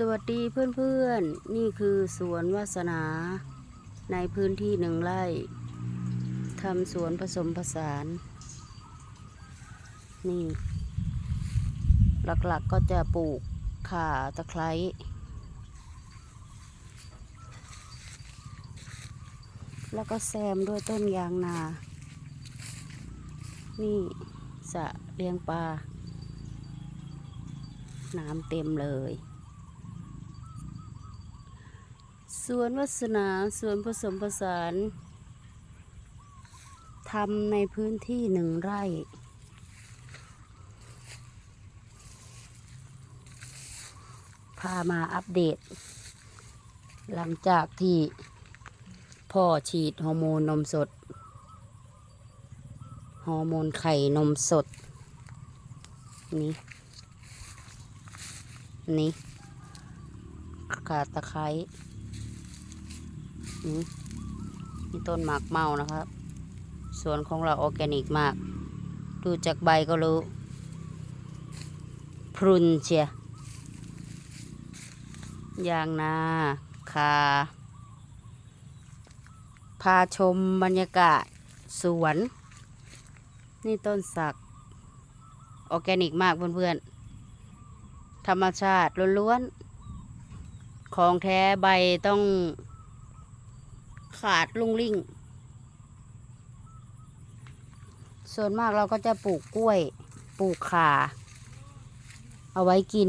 สวัสดีเพื่อนๆ นี่คือสวนวาสนา ในพื้นที่หนึ่งไร่ทำสวนผสมผสาน นี่ หลักๆกก็จะปลูกข่าตะไคร้แล้วก็แซมด้วยต้นยางนา นี่สะเลี้ยงปลา น้ำเต็มเลย สวนวัสนาสวนผสมผสานทำในพื้นที่หนึ่งไร่ พามาอัปเดต หลังจากที่พ่อฉีดฮอร์โมนนมสด ฮอร์โมนไข่นมสด นี่ นี่ขาตะไคร้ นี่ต้นหมากเมานะครับ สวนของเราออร์แกนิกมาก ดูจากใบก็รู้ พรุนเชียยางนาคา พาชมบรรยากาศสวน นี่ต้นสัก ออร์แกนิกมากเพื่อนๆ ธรรมชาติล้วนๆ ของแท้ใบต้อง ขาดลุงลิ่ง ส่วนมากเราก็จะปลูกกล้วย ปลูกขา เอาไว้กิน